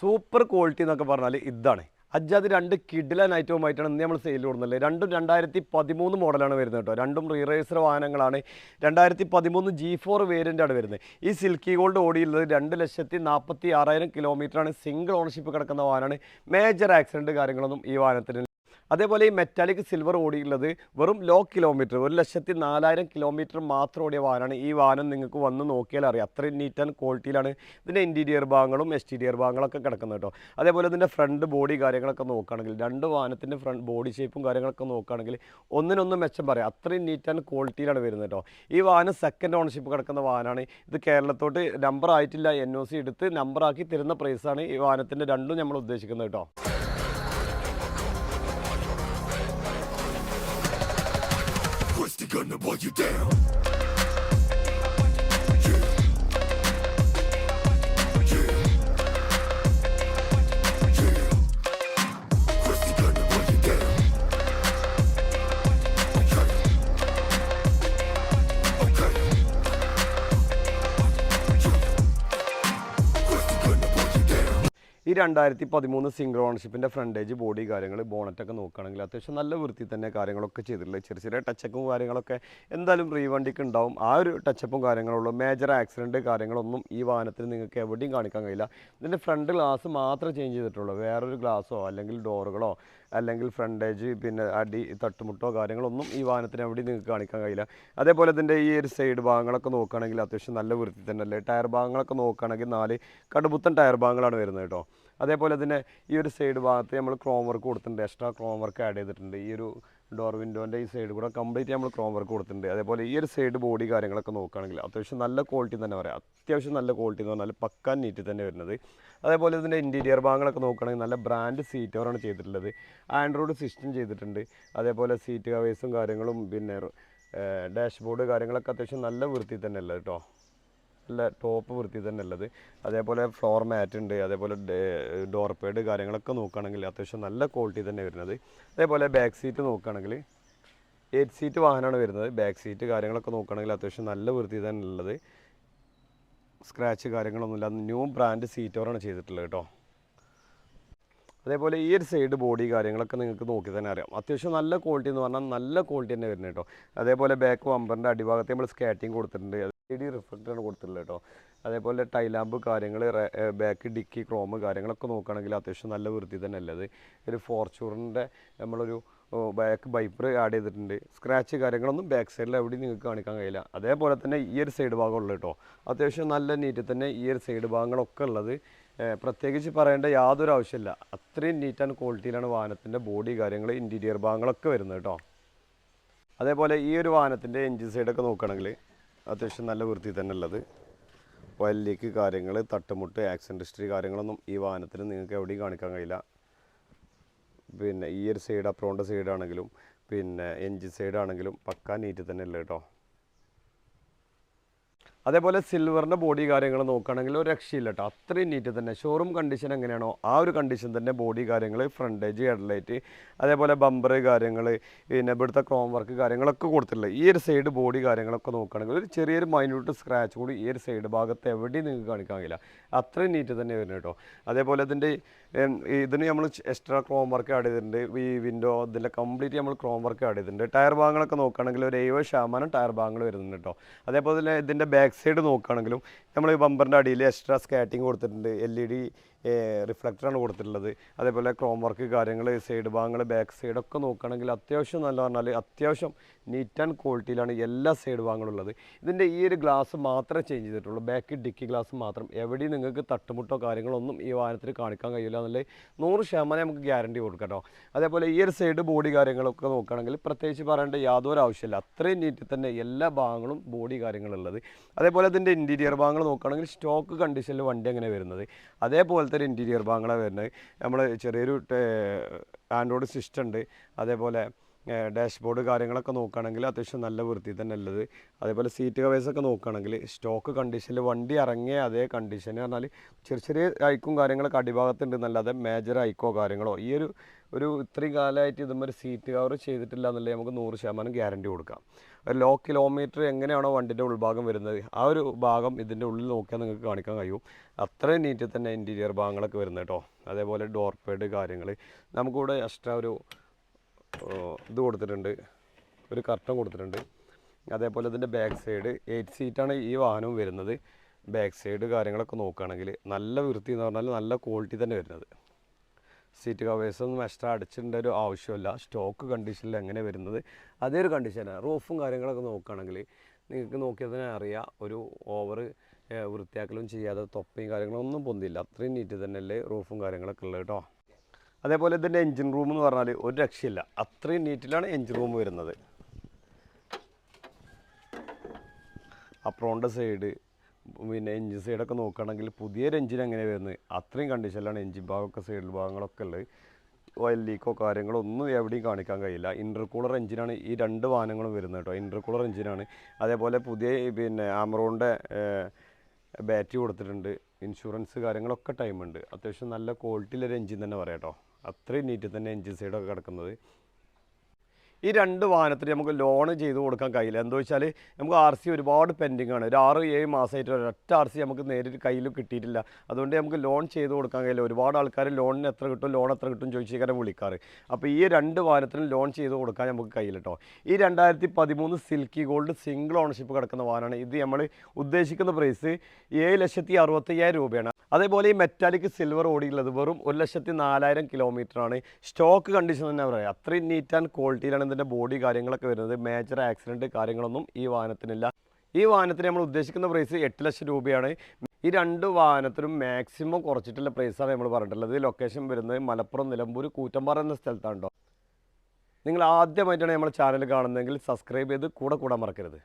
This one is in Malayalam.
സൂപ്പർ ക്വാളിറ്റി എന്നൊക്കെ പറഞ്ഞാൽ ഇതാണ്. അജാത് രണ്ട് കിഡിലൻ ഐറ്റവുമായിട്ടാണ് ഇന്ന് നമ്മൾ സെയിൽ കൊടുക്കുന്നത് രണ്ടും രണ്ടായിരത്തി പതിമൂന്ന് മോഡലാണ് വരുന്നത് കേട്ടോ. രണ്ടും റീറേസർ വാഹനങ്ങളാണ്. രണ്ടായിരത്തി പതിമൂന്ന് ജി ഫോർ വേരിയന്റാണ് വരുന്നത്. ഈ സിൽക്കി ഗോൾഡ് ഓടിയുള്ളത് രണ്ട് ലക്ഷത്തി നാൽപ്പത്തി ആറായിരം കിലോമീറ്ററാണ് സിംഗിൾ ഓണർഷിപ്പ് കിടക്കുന്ന വാഹനമാണ്. മേജർ ആക്സിഡന്റ് കാര്യങ്ങളൊന്നും ഈ വാഹനത്തിന് അതേപോലെ ഈ മെറ്റാലിക് സിൽവർ ഓടിയുള്ളത് വെറും ലോ കിലോമീറ്റർ ഒരു ലക്ഷത്തി നാലായിരം കിലോമീറ്റർ മാത്രം ഓടിയ വാഹനമാണ് ഈ വാഹനം നിങ്ങൾക്ക് വന്ന് നോക്കിയാൽ അറിയാം. അത്രയും നീറ്റ് ആൻഡ് ക്വാളിറ്റിയിലാണ് ഇതിന്റെ ഇന്റീരിയർ ഭാഗങ്ങളും എക്സ്റ്റീരിയർ ഭാഗങ്ങളൊക്കെ കിടക്കുന്നത് കേട്ടോ. അതേപോലെ ഇതിന്റെ ഫ്രണ്ട് ബോഡി കാര്യങ്ങളൊക്കെ നോക്കുകയാണെങ്കിൽ രണ്ട് വാഹനത്തിന്റെ ഫ്രണ്ട് ബോഡി ഷേപ്പും കാര്യങ്ങളൊക്കെ നോക്കുകയാണെങ്കിൽ ഒന്നിനൊന്ന് മെച്ചം പറയാം. അത്രയും നീറ്റ് ആൻഡ് ക്വാളിറ്റിയിലാണ് വരുന്നത് കേട്ടോ. ഈ വാഹനം സെക്കൻഡ് ഓണർഷിപ്പ് കിടക്കുന്ന വാഹനമാണ് ഇത് കേരളത്തോട്ട് നമ്പർ ആയിട്ടില്ല എൻ എടുത്ത് നമ്പറാക്കി തരുന്ന പ്രൈസാണ് ഈ വാഹനത്തിന്റെ രണ്ടും നമ്മൾ ഉദ്ദേശിക്കുന്നത് കേട്ടോ. gonna boil you down. ഈ രണ്ടായിരത്തി പതിമൂന്ന് സിംഗിൾ ഓണർഷിപ്പിന്റെ ഫ്രണ്ടേജ് ബോഡി കാര്യങ്ങൾ ബോണറ്റൊക്കെ നോക്കുകയാണെങ്കിൽ അത്യാവശ്യം നല്ല വൃത്തി തന്നെ കാര്യങ്ങളൊക്കെ ചെയ്തിട്ടുള്ളത് ചെറിയ ചെറിയ ടച്ചപ്പും കാര്യങ്ങളൊക്കെ എന്തായാലും റീ വണ്ടിക്ക് ഉണ്ടാവും. ആ ഒരു ടച്ചപ്പും കാര്യങ്ങളുള്ളൂ മേജർ ആക്സിഡന്റ് കാര്യങ്ങളൊന്നും ഈ വാഹനത്തിൽ നിങ്ങൾക്ക് എവിടെയും കാണിക്കാൻ കഴിയില്ല. ഇതിന്റെ ഫ്രണ്ട് ഗ്ലാസ് മാത്രമേ ചേഞ്ച് ചെയ്തിട്ടുള്ളൂ. വേറൊരു ഗ്ലാസ്സോ അല്ലെങ്കിൽ ഡോറുകളോ അല്ലെങ്കിൽ ഫ്രണ്ടേജ് പിന്നെ അടി തട്ടുമുട്ടോ കാര്യങ്ങളൊന്നും ഈ വാഹനത്തിന് എവിടെയും നിങ്ങൾക്ക് കാണിക്കാൻ കഴിയില്ല. അതേപോലെ ഇതിന്റെ ഈ ഒരു സൈഡ് ഭാഗങ്ങളൊക്കെ നോക്കുകയാണെങ്കിൽ അത്യാവശ്യം നല്ല വൃത്തി തന്നെ അല്ലേ? ടയർ ഭാഗങ്ങളൊക്കെ നോക്കുകയാണെങ്കിൽ നാല് കടുപുത്തൻ ടയർ ഭാഗങ്ങളാണ് വരുന്നത് കേട്ടോ. അതേപോലെ തന്നെ ഈ ഒരു സൈഡ് ഭാഗത്ത് നമ്മൾ ക്രോം വർക്ക് കൊടുത്തിട്ടുണ്ട്. എക്സ്ട്രാ ക്രോം വർക്ക് ആഡ് ചെയ്തിട്ടുണ്ട്. ഈ ഒരു ഡോർ വിൻഡോന്റെ ഈ സൈഡ് കൂടെ കംപ്ലീറ്റ് നമ്മൾ ക്രോം വർക്ക് കൊടുത്തിട്ടുണ്ട്. അതേപോലെ ഈ ഒരു സൈഡ് ബോഡി കാര്യങ്ങളൊക്കെ നോക്കുകയാണെങ്കിൽ അത്യാവശ്യം നല്ല ക്വാളിറ്റി തന്നെ പറയാം. അത്യാവശ്യം നല്ല ക്വാളിറ്റി എന്ന് പറഞ്ഞാൽ പക്കാൻ നീറ്റ് തന്നെ വരുന്നത്. അതേപോലെ ഇതിന്റെ ഇന്റീരിയർ ഭാഗങ്ങളൊക്കെ നോക്കുകയാണെങ്കിൽ നല്ല ബ്രാൻഡ് സീറ്റ് അവരാണ് ചെയ്തിട്ടുള്ളത്. ആൻഡ്രോയിഡ് സിസ്റ്റം ചെയ്തിട്ടുണ്ട്. അതേപോലെ സീറ്റ് കവേഴ്സും കാര്യങ്ങളും പിന്നെ ഡാഷ്ബോർഡ് കാര്യങ്ങളൊക്കെ അത്യാവശ്യം നല്ല വൃത്തി തന്നെ കേട്ടോ നല്ല ടോപ്പ് വൃത്തി തന്നെ ഉള്ളത്. അതേപോലെ ഫ്ലോർ മാറ്റ് ഉണ്ട് അതേപോലെ ഡോർ പേഡ് കാര്യങ്ങളൊക്കെ നോക്കുകയാണെങ്കിൽ അത്യാവശ്യം നല്ല ക്വാളിറ്റി തന്നെ വരുന്നത്. അതേപോലെ ബാക്ക് സീറ്റ് നോക്കുകയാണെങ്കിൽ എയ്റ്റ് സീറ്റ് വാഹനമാണ് വരുന്നത്. ബാക്ക് സീറ്റ് കാര്യങ്ങളൊക്കെ നോക്കുകയാണെങ്കിൽ അത്യാവശ്യം നല്ല വൃത്തി തന്നെ ഉള്ളത്. സ്ക്രാച്ച് കാര്യങ്ങളൊന്നുമില്ല. ന്യൂ ബ്രാൻഡ് സീറ്റ് ഓവറാണ് ചെയ്തിട്ടുള്ളത് കേട്ടോ. അതേപോലെ ഈ ഒരു സൈഡ് ബോഡി കാര്യങ്ങളൊക്കെ നിങ്ങൾക്ക് നോക്കി തന്നെ അറിയാം. അത്യാവശ്യം നല്ല ക്വാളിറ്റി എന്ന് പറഞ്ഞാൽ നല്ല ക്വാളിറ്റി തന്നെ വരുന്നത് കേട്ടോ. അതേപോലെ ബാക്ക് വമ്പറിന്റെ അടിഭാഗത്ത് നമ്മൾ സ്കാറ്റിങ് കൊടുത്തിട്ടുണ്ട്. ഡി റിഫ്ലക്ടറാണ് കൊടുത്തിട്ടുള്ളത് കേട്ടോ അതേപോലെ ടൈലാമ്പ് കാര്യങ്ങൾ ബാക്ക് ഡിക്കി ക്രോം കാര്യങ്ങളൊക്കെ നോക്കുകയാണെങ്കിൽ അത്യാവശ്യം നല്ല വൃത്തി തന്നെ അല്ലത് ഒരു ഫോർച്യൂണറിന്റെ നമ്മളൊരു ബാക്ക് ബൈപ്പർ ആഡ് ചെയ്തിട്ടുണ്ട്. സ്ക്രാച്ച് കാര്യങ്ങളൊന്നും ബാക്ക് സൈഡിൽ എവിടെയും നിങ്ങൾക്ക് കാണിക്കാൻ കഴിയില്ല. അതേപോലെ തന്നെ ഈ ഒരു സൈഡ് ഭാഗമുള്ളത് കേട്ടോ അത്യാവശ്യം നല്ല നീറ്റ് തന്നെ ഈ ഒരു സൈഡ് ഭാഗങ്ങളൊക്കെ ഉള്ളത്. പ്രത്യേകിച്ച് പറയേണ്ട യാതൊരു ആവശ്യമില്ല. അത്രയും നീറ്റ് ആൻഡ് ക്വാളിറ്റിയിലാണ് വാഹനത്തിന്റെ ബോഡി കാര്യങ്ങൾ ഇന്റീരിയർ ഭാഗങ്ങളൊക്കെ വരുന്നത് കേട്ടോ അതേപോലെ ഈ ഒരു വാഹനത്തിന്റെ എൻജിൻ സൈഡൊക്കെ നോക്കുകയാണെങ്കിൽ അത്യാവശ്യം നല്ല വൃത്തി തന്നെ ഉള്ളത്. വയലിലേക്ക് ലീക്ക് കാര്യങ്ങൾ തട്ടുമുട്ട് ആക്സിഡന്റ് ഹിസ്റ്ററി കാര്യങ്ങളൊന്നും ഈ വാഹനത്തിന് നിങ്ങൾക്ക് എവിടെയും കാണിക്കാൻ കഴിയില്ല. പിന്നെ ഈ ഒരു സൈഡ് അപ്രോണ്ട സൈഡാണെങ്കിലും പിന്നെ എൻജിൻ സൈഡ് ആണെങ്കിലും പക്കാ നീറ്റ് തന്നെ ഉള്ളത് കേട്ടോ അതേപോലെ സിൽവറിന്റെ ബോഡി കാര്യങ്ങൾ നോക്കുകയാണെങ്കിൽ ഒരു രക്ഷയില്ല കേട്ടോ അത്രയും നീറ്റ് തന്നെ. ഷോറൂം കണ്ടീഷൻ എങ്ങനെയാണോ ആ ഒരു കണ്ടീഷൻ തന്നെ ബോഡി കാര്യങ്ങൾ ഫ്രണ്ടേജ് ഹെഡ്ലൈറ്റ് അതേപോലെ ബമ്പർ കാര്യങ്ങൾ പിന്നെ ഇവിടുത്തെ ക്രോം വർക്ക് കാര്യങ്ങളൊക്കെ കൊടുത്തിട്ടുള്ളത്. ഈ ഒരു സൈഡ് ബോഡി കാര്യങ്ങളൊക്കെ നോക്കുകയാണെങ്കിൽ ഒരു ചെറിയൊരു മൈന്യൂട്ട് സ്ക്രാച്ച് കൂടി ഈ ഒരു സൈഡ് ഭാഗത്ത് എവിടെയും നിങ്ങൾക്ക് കാണിക്കാൻ കഴിയില്ല. അത്രയും നീറ്റ് തന്നെ വരുന്നത് കേട്ടോ. അതേപോലെ ഇതിന്റെ ഇതിന് നമ്മൾ എക്സ്ട്രാ ക്രോം വർക്ക് ആഡ് ചെയ്തിട്ടുണ്ട്. ഈ വിൻഡോ ഇതിന്റെ കംപ്ലീറ്റ് നമ്മൾ ക്രോം വർക്ക് ആഡ് ചെയ്തിട്ടുണ്ട്. ടയർ ഭാഗങ്ങളൊക്കെ നോക്കുകയാണെങ്കിൽ ഒരു എഴുപത് ശതമാനം ടയർ ഭാഗങ്ങൾ വരുന്നുണ്ട് കേട്ടോ. അതേപോലെ ഇതിന്റെ ബാക്ക് സൈഡ് നോക്കുകയാണെങ്കിലും നമ്മൾ ഈ ബമ്പറിന്റെ അടിയിൽ എക്സ്ട്രാ സ്കാറ്റിംഗ് കൊടുത്തിട്ടുണ്ട്. എൽ ഇ ഡി റിഫ്ലക്ടറാണ് കൊടുത്തിട്ടുള്ളത്. അതേപോലെ ക്രോം വർക്ക് കാര്യങ്ങൾ സൈഡ് ഭാഗങ്ങൾ ബാക്ക് സൈഡ് ഒക്കെ നോക്കുകയാണെങ്കിൽ അത്യാവശ്യം നല്ല പറഞ്ഞാൽ അത്യാവശ്യം നീറ്റ് ആൻഡ് ക്വാളിറ്റിയിലാണ് എല്ലാ സൈഡ് ഭാഗങ്ങളും ഉള്ളത്. ഇതിന്റെ ഈ ഒരു ഗ്ലാസ് മാത്രമേ ചേഞ്ച് ചെയ്തിട്ടുള്ളൂ. ബാക്ക് ഡിക്കി ഗ്ലാസ് മാത്രം. എവിടെയും നിങ്ങൾക്ക് തട്ടുമുട്ടോ കാര്യങ്ങളൊന്നും ഈ വാഹനത്തിൽ കാണിക്കാൻ കഴിയില്ല എന്നുള്ളത് നൂറ് ശതമാനം നമുക്ക് ഗ്യാരണ്ടി കൊടുക്കാം അതേപോലെ ഈ ഒരു സൈഡ് ബോഡി കാര്യങ്ങളൊക്കെ നോക്കുകയാണെങ്കിൽ പ്രത്യേകിച്ച് പറയേണ്ട യാതൊരു ആവശ്യമില്ല. അത്രയും നീറ്റിൽ തന്നെ എല്ലാ ഭാഗങ്ങളും ബോഡി കാര്യങ്ങളുള്ളത്. അതേപോലെ ഇതിന്റെ ഇന്റീരിയർ ഭാഗങ്ങൾ നോക്കുകയാണെങ്കിൽ സ്റ്റോക്ക് കണ്ടീഷനിൽ വണ്ടി അങ്ങനെ വരുന്നത്? അതേപോലത്തെ ഒരു ഇന്റീരിയർ ഭാഗങ്ങളാണ് വരുന്നത്. നമ്മൾ ചെറിയൊരു ആൻഡ്രോയിഡ് സിസ്റ്റം ഉണ്ട്. അതേപോലെ ഡാഷ്ബോർഡ് കാര്യങ്ങളൊക്കെ നോക്കുകയാണെങ്കിൽ അത്യാവശ്യം നല്ല വൃത്തി തന്നെ ഉള്ളത്. അതേപോലെ സീറ്റ് കവേഴ്സൊക്കെ നോക്കുകയാണെങ്കിൽ സ്റ്റോക്ക് കണ്ടീഷനിൽ വണ്ടി ഇറങ്ങിയ അതേ കണ്ടീഷൻ പറഞ്ഞാൽ ചെറിയ ചെറിയ ഐക്കും കാര്യങ്ങളൊക്കെ അടിഭാഗത്തുണ്ട് എന്നല്ലാതെ മേജർ ഐക്കോ കാര്യങ്ങളോ ഈ ഒരു ഒരു ഇത്രയും കാലമായിട്ട് ഇതുമൊരു സീറ്റ് കവർ ചെയ്തിട്ടില്ല എന്നുള്ളത് നമുക്ക് നൂറ് ശതമാനം ഗ്യാരണ്ടി കൊടുക്കാം. ഒരു ലോ കിലോമീറ്റർ എങ്ങനെയാണോ വണ്ടിന്റെ ഉൾഭാഗം വരുന്നത് ആ ഒരു ഭാഗം ഇതിന്റെ ഉള്ളിൽ നോക്കിയാൽ നിങ്ങൾക്ക് കാണിക്കാൻ കഴിയും. അത്രയും നീറ്റിൽ തന്നെ ഇന്റീരിയർ ഭാഗങ്ങളൊക്കെ വരുന്നത് കേട്ടോ. അതേപോലെ ഡോർ പേഡ് കാര്യങ്ങൾ നമുക്കിവിടെ എക്സ്ട്രാ ഒരു ഇത് കൊടുത്തിട്ടുണ്ട്. ഒരു കർട്ടൻ കൊടുത്തിട്ടുണ്ട്. അതേപോലെ ഇതിന്റെ ബാക്ക് സൈഡ് എയ്റ്റ് സീറ്റാണ് ഈ വാഹനവും വരുന്നത്. ബാക്ക് സൈഡ് കാര്യങ്ങളൊക്കെ നോക്കുകയാണെങ്കിൽ നല്ല വൃത്തി എന്ന് പറഞ്ഞാൽ നല്ല ക്വാളിറ്റി തന്നെ വരുന്നത്. സീറ്റ് കവേഴ്സൊന്നും എക്സ്ട്രാ അടിച്ചിടേണ്ട ഒരു ആവശ്യമില്ല. സ്റ്റോക്ക് കണ്ടീഷനിൽ എങ്ങനെ വരുന്നത്? അതേ ഒരു കണ്ടീഷനാണ് റൂഫും കാര്യങ്ങളൊക്കെ നോക്കുകയാണെങ്കിൽ നിങ്ങൾക്ക് നോക്കിയാൽ തന്നെ അറിയാം. ഒരു ഓവർ വൃത്തിയാക്കലും ചെയ്യാതെ തൊപ്പയും കാര്യങ്ങളൊന്നും പൊന്തില്ല. അത്രയും നീറ്റ് തന്നെയല്ലേ റൂഫും കാര്യങ്ങളൊക്കെ ഉള്ളത് കേട്ടോ. അതേപോലെ ഇതിന്റെ എൻജിൻ റൂം എന്ന് പറഞ്ഞാൽ ഒരു രക്ഷയില്ല. അത്രയും നീറ്റിലാണ് എൻജിൻ റൂം വരുന്നത്. അപ്രോണിന്റെ സൈഡ് പിന്നെ എൻജിൻ സൈഡൊക്കെ നോക്കുകയാണെങ്കിൽ പുതിയൊരു എൻജിൻ എങ്ങനെ വരുന്നത്? അത്രയും കണ്ടീഷനിലാണ് എൻജിൻ ഭാഗമൊക്കെ സൈഡിൽ ഭാഗങ്ങളൊക്കെ ഉള്ളത്. ഓയിൽ ലീക്കോ കാര്യങ്ങളോ ഒന്നും എവിടെയും കാണിക്കാൻ കഴിയില്ല. ഇന്റർകൂളർ എഞ്ചിനാണ് ഈ രണ്ട് വാഹനങ്ങളും വരുന്നത് കേട്ടോ. ഇന്റർകൂളർ എഞ്ചിനാണ് അതേപോലെ പുതിയ പിന്നെ ആമറോണിന്റെ ബാറ്ററി കൊടുത്തിട്ടുണ്ട്. ഇൻഷുറൻസ് കാര്യങ്ങളൊക്കെ ടൈമുണ്ട് അത്യാവശ്യം നല്ല ക്വാളിറ്റിയിലൊരു എഞ്ചിൻ തന്നെ പറയാം കേട്ടോ. അത്രയും നീറ്റിൽ തന്നെ എഞ്ചിൻ സൈഡൊക്കെ കിടക്കുന്നത്. ഈ രണ്ട് വാഹനത്തിന് നമുക്ക് ലോൺ ചെയ്ത് കൊടുക്കാൻ കഴിയില്ല. എന്താ വെച്ചാൽ നമുക്ക് ആർ സി ഒരുപാട് പെൻഡിങ് ആണ്. ഒരു ആറ് ഏഴ് മാസമായിട്ട് ഒരൊറ്റ ആർ സി നമുക്ക് നേരിട്ട് കയ്യിൽ കിട്ടിയിട്ടില്ല. അതുകൊണ്ട് നമുക്ക് ലോൺ ചെയ്ത് കൊടുക്കാൻ കഴിയില്ല. ഒരുപാട് ആൾക്കാർ ലോണിന് എത്ര കിട്ടും ലോൺ എത്ര കിട്ടും ചോദിച്ചിരിക്കാൻ വിളിക്കാറ്. അപ്പോൾ ഈ രണ്ട് വാഹനത്തിന് ലോൺ ചെയ്ത് കൊടുക്കാൻ നമുക്ക് കഴിയില്ല കേട്ടോ ഈ രണ്ടായിരത്തി പതിമൂന്ന് സിൽക്കി ഗോൾഡ് സിംഗിൾ ഓണർഷിപ്പ് കിടക്കുന്ന വാഹനമാണ്. ഇത് നമ്മൾ ഉദ്ദേശിക്കുന്ന പ്രൈസ് ഏഴ് ലക്ഷത്തി അറുപത്തയ്യായിരം രൂപയാണ്. അതേപോലെ ഈ മെറ്റാലിക് സിൽവർ ഓടിയുള്ളത് വെറും ഒരു ലക്ഷത്തി നാലായിരം ആണ്. സ്റ്റോക്ക് കണ്ടീഷൻ തന്നെ പറയാം. അത്രയും നീറ്റ് ആൻഡ് ക്വാളിറ്റിയിലാണ് ഇതിന്റെ ബോഡി കാര്യങ്ങളൊക്കെ വരുന്നത്. മേജർ ആക്സിഡന്റ് കാര്യങ്ങളൊന്നും ഈ വാഹനത്തിനില്ല. ഈ വാഹനത്തിന് നമ്മൾ ഉദ്ദേശിക്കുന്ന പ്രൈസ് എട്ട് ലക്ഷം രൂപയാണ്. ഈ രണ്ട് വാഹനത്തിനും മാക്സിമം കുറച്ചിട്ടുള്ള പ്രൈസാണ് നമ്മൾ പറഞ്ഞിട്ടുള്ളത്. ലൊക്കേഷൻ വരുന്നത് മലപ്പുറം നിലമ്പൂർ കൂറ്റമ്പാറ എന്ന സ്ഥലത്താണ് കേട്ടോ നിങ്ങൾ ആദ്യമായിട്ടാണ് നമ്മൾ ചാനൽ കാണുന്നതെങ്കിൽ സബ്സ്ക്രൈബ് ചെയ്ത് കൂടെ കൂടാൻ മറക്കരുത്.